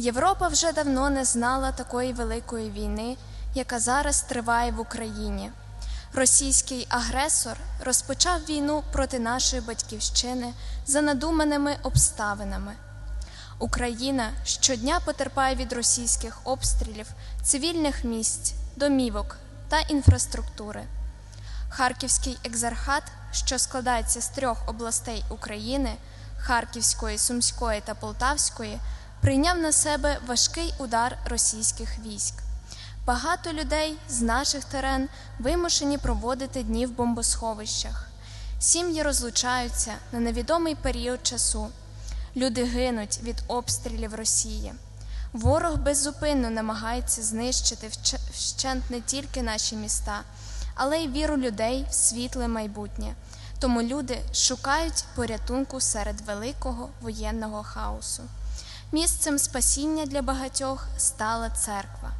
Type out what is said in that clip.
Європа вже давно не знала такої великої війни, яка зараз триває в Україні. Російський агресор розпочав війну проти нашої батьківщини за надуманими обставинами. Україна щодня потерпає від російських обстрілів цивільних місць, домівок та інфраструктури. Харківський екзархат, що складається з трьох областей України Харківської, Сумської та Полтавської, прийняв на себе важкий удар російських військ. Багато людей з наших терен вимушені проводити дні в бомбосховищах. Сім'ї розлучаються на невідомий період часу. Люди гинуть від обстрілів Росії. Ворог беззупинно намагається знищити вщ- вщент не тільки наші міста, але й віру людей в світле майбутнє. Тому люди шукають порятунку серед великого воєнного хаосу. Місцем спасіння для багатьох стала церква.